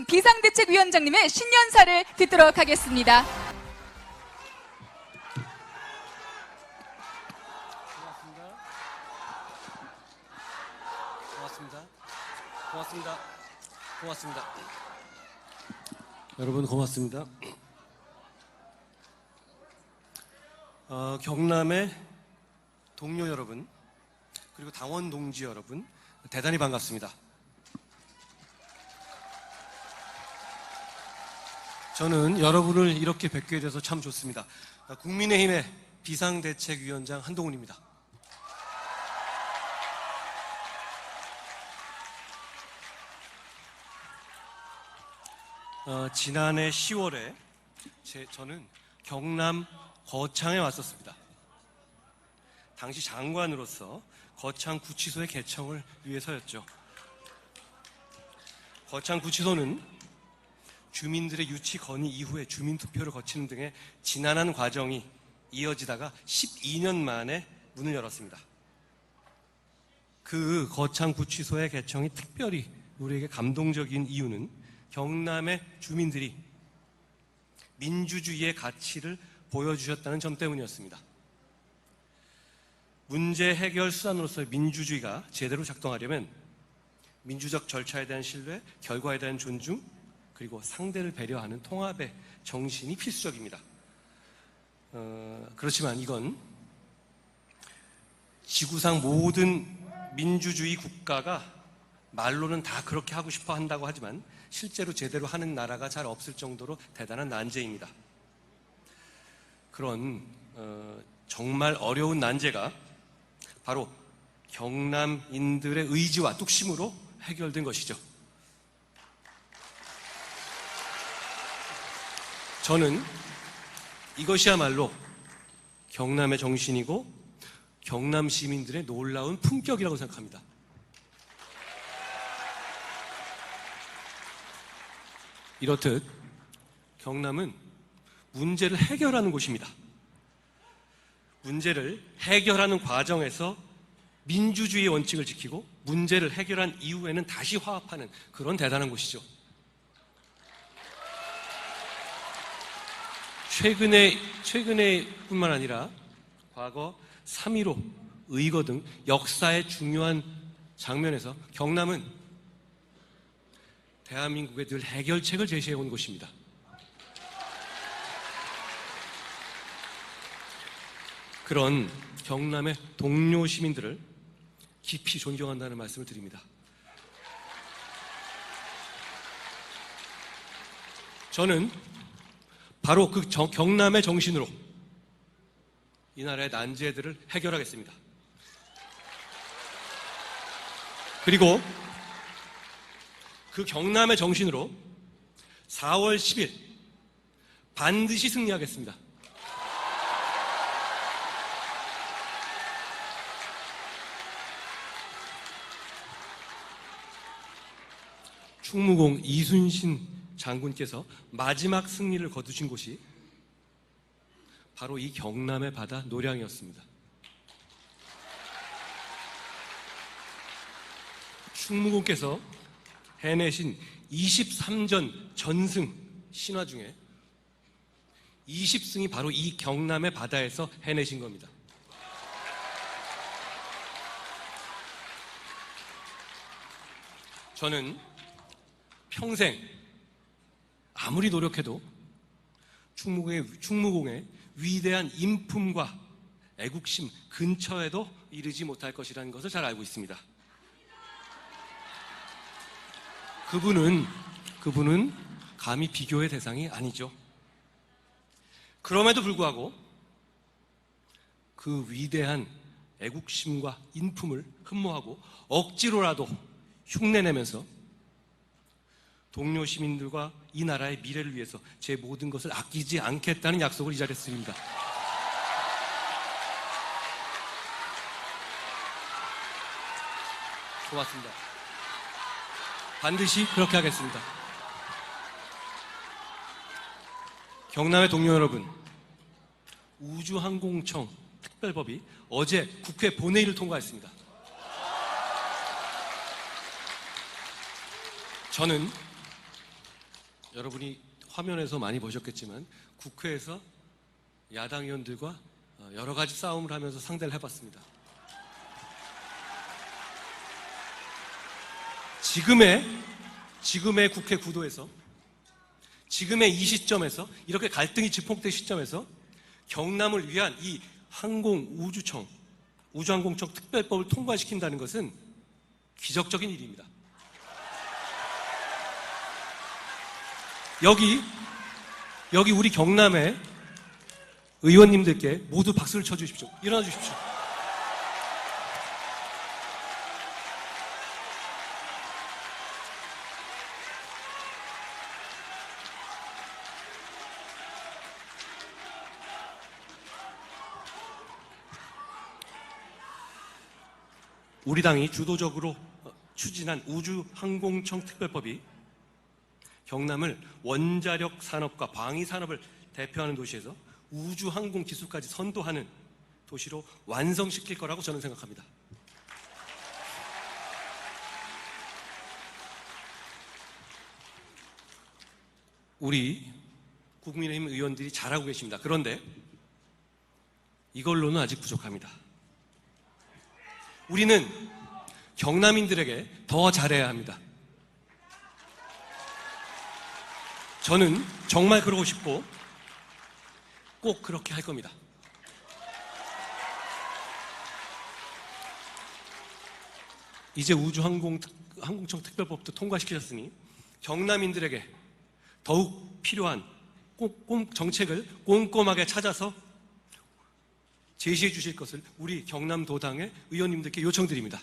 이수근 비상대책위원장님의 신년사를 듣도록 하겠습니다. 고맙습니다. 고맙습니다. 고맙습니다. 여러분 고맙습니다. 어, 경남의 동료 여러분 그리고 당원 동지 여러분 대단히 반갑습니다. 저는 여러분을 이렇게 뵙게 돼서 참 좋습니다. 국민의힘의 비상대책위원장 한동훈입니다. 어, 지난해 10월에 제, 저는 경남 거창에 왔었습니다. 당시 장관으로서 거창 구치소의 개청을 위해서였죠. 거창 구치소는 주민들의 유치 건의 이후에 주민 투표를 거치는 등의 지난한 과정이 이어지다가 12년 만에 문을 열었습니다. 그 거창 구치소의 개청이 특별히 우리에게 감동적인 이유는 경남의 주민들이 민주주의의 가치를 보여주셨다는 점 때문이었습니다. 문제 해결 수단으로서의 민주주의가 제대로 작동하려면 민주적 절차에 대한 신뢰, 결과에 대한 존중, 그리고 상대를 배려하는 통합의 정신이 필수적입니다. 어, 그렇지만 이건 지구상 모든 민주주의 국가가 말로는 다 그렇게 하고 싶어 한다고 하지만 실제로 제대로 하는 나라가 잘 없을 정도로 대단한 난제입니다. 그런 어, 정말 어려운 난제가 바로 경남인들의 의지와 뚝심으로 해결된 것이죠. 저는 이것이야말로 경남의 정신이고 경남 시민들의 놀라운 품격이라고 생각합니다. 이렇듯 경남은 문제를 해결하는 곳입니다. 문제를 해결하는 과정에서 민주주의 원칙을 지키고 문제를 해결한 이후에는 다시 화합하는 그런 대단한 곳이죠. 최근에 최근에 뿐만 아니라 과거 3.15 의거 등 역사의 중요한 장면에서 경남은 대한민국에 늘 해결책을 제시해 온 곳입니다. 그런 경남의 동료 시민들을 깊이 존경한다는 말씀을 드립니다. 저는 바로 그 정- 경남의 정신으로 이 나라의 난제들을 해결하겠습니다. 그리고 그 경남의 정신으로 4월 10일 반드시 승리하겠습니다. 충무공 이순신 장군께서 마지막 승리를 거두신 곳이 바로 이 경남의 바다 노량이었습니다. 충무공께서 해내신 23전 전승 신화 중에 20승이 바로 이 경남의 바다에서 해내신 겁니다. 저는 평생 아무리 노력해도 충무공의, 충무공의 위대한 인품과 애국심 근처에도 이르지 못할 것이라는 것을 잘 알고 있습니다. 그분은 그분은 감히 비교의 대상이 아니죠. 그럼에도 불구하고 그 위대한 애국심과 인품을 흠모하고 억지로라도 흉내내면서 동료 시민들과 이 나라의 미래를 위해서 제 모든 것을 아끼지 않겠다는 약속을 이 자리에서 드립니다. 고맙습니다. 반드시 그렇게 하겠습니다. 경남의 동료 여러분, 우주항공청 특별법이 어제 국회 본회의를 통과했습니다. 저는 여러분이 화면에서 많이 보셨겠지만 국회에서 야당 의원들과 어, 여러 가지 싸움을 하면서 상대를 해봤습니다. 지금의 지금의 국회 구도에서 지금의 이 시점에서 이렇게 갈등이 증폭된 시점에서 경남을 위한 이 항공 우주청 우주항공청 특별법을 통과시킨다는 것은 기적적인 일입니다. 여기 여기 우리 경남의 의원님들께 모두 박수를 쳐 주십시오. 일어나 주십시오. 우리 당이 주도적으로 어, 추진한 우주항공청 특별법이 경남을 원자력 산업과 방위 산업을 대표하는 도시에서 우주 항공 기술까지 선도하는 도시로 완성시킬 거라고 저는 생각합니다. 우리 국민의힘 의원들이 잘하고 계십니다. 그런데 이걸로는 아직 부족합니다. 우리는 경남인들에게 더 잘해야 합니다. 저는 정말 그러고 싶고 꼭 그렇게 할 겁니다. 이제 우주항공 항공청 특별법도 통과시키셨으니 경남인들에게 더욱 필요한 꼼- 꼼- 정책을 꼼꼼하게 찾아서 제시해 주실 것을 우리 경남도당의 의원님들께 요청드립니다.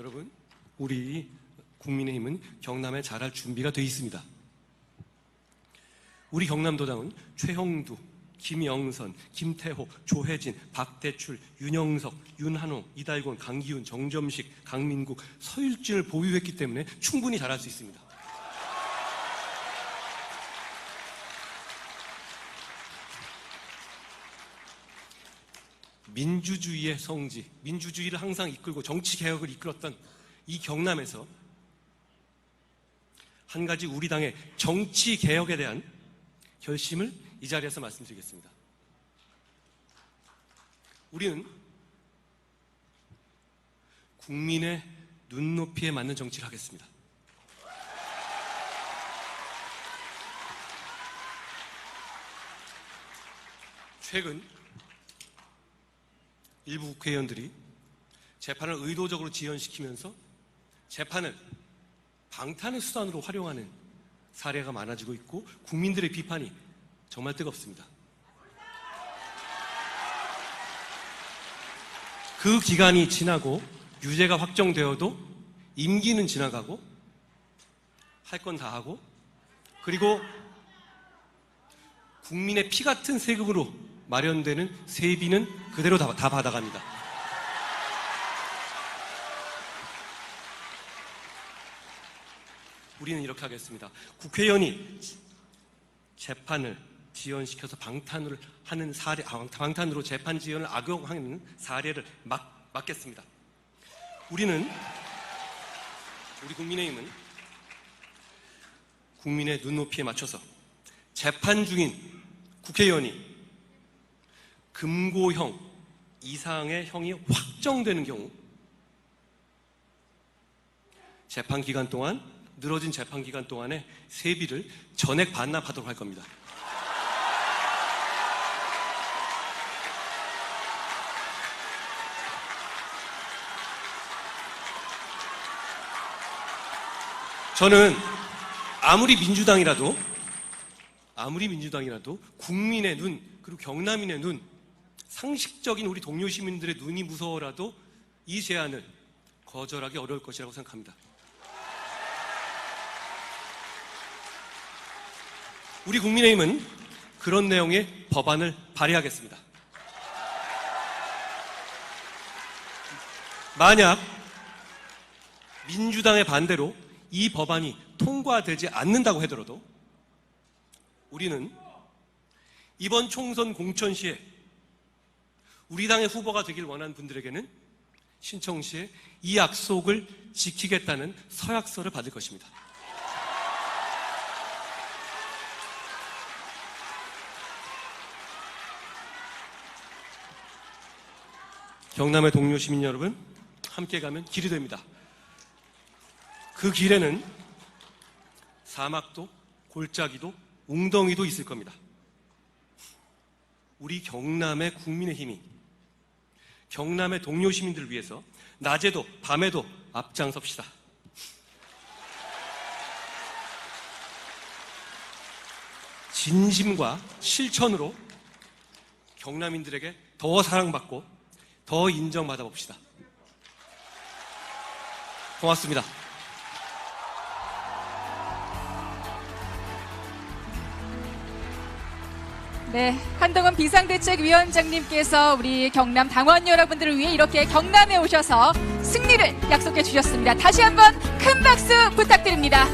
여러분, 우리 국민의힘은 경남에 잘할 준비가 돼 있습니다. 우리 경남도당은 최형두, 김영선, 김태호, 조혜진, 박대출, 윤영석, 윤한홍, 이달곤, 강기훈, 정점식, 강민국, 서일진을 보유했기 때문에 충분히 잘할 수 있습니다. 민주주의의 성지, 민주주의를 항상 이끌고 정치 개혁을 이끌었던 이 경남에서 한 가지 우리 당의 정치 개혁에 대한 결심을 이 자리에서 말씀드리겠습니다. 우리는 국민의 눈높이에 맞는 정치를 하겠습니다. 최근 일부 국회의원들이 재판을 의도적으로 지연시키면서 재판을 방탄의 수단으로 활용하는 사례가 많아지고 있고 국민들의 비판이 정말 뜨겁습니다. 그 기간이 지나고 유죄가 확정되어도 임기는 지나가고 할 건 다 하고 그리고 국민의 피 같은 세금으로 마련되는 세비는 그대로 다, 다 받아갑니다. 우리는 이렇게 하겠습니다. 국회의원이 재판을 지연시켜서 방탄을 하는 사례, 아, 방탄으로 재판 지연을 악용하는 사례를 막, 막겠습니다. 우리는, 우리 국민의힘은 국민의 눈높이에 맞춰서 재판 중인 국회의원이 금고형 이상의 형이 확정되는 경우 재판 기간 동안 늘어진 재판 기간 동안에 세비를 전액 반납하도록 할 겁니다. 저는 아무리 민주당이라도 아무리 민주당이라도 국민의 눈 그리고 경남인의 눈 상식적인 우리 동료 시민들의 눈이 무서워라도 이 제안을 거절하기 어려울 것이라고 생각합니다. 우리 국민의힘은 그런 내용의 법안을 발의하겠습니다. 만약 민주당의 반대로 이 법안이 통과되지 않는다고 하더라도 우리는 이번 총선 공천 시에 우리 당의 후보가 되길 원하는 분들에게는 신청 시에 이 약속을 지키겠다는 서약서를 받을 것입니다. 경남의 동료 시민 여러분, 함께 가면 길이 됩니다. 그 길에는 사막도, 골짜기도, 웅덩이도 있을 겁니다. 우리 경남의 국민의 힘이 경남의 동료 시민들을 위해서 낮에도 밤에도 앞장섭시다. 진심과 실천으로 경남인들에게 더 사랑받고 더 인정받아 봅시다. 고맙습니다. 네, 한동훈 비상대책위원장님께서 우리 경남 당원 여러분들을 위해 이렇게 경남에 오셔서 승리를 약속해 주셨습니다. 다시 한번 큰 박수 부탁드립니다.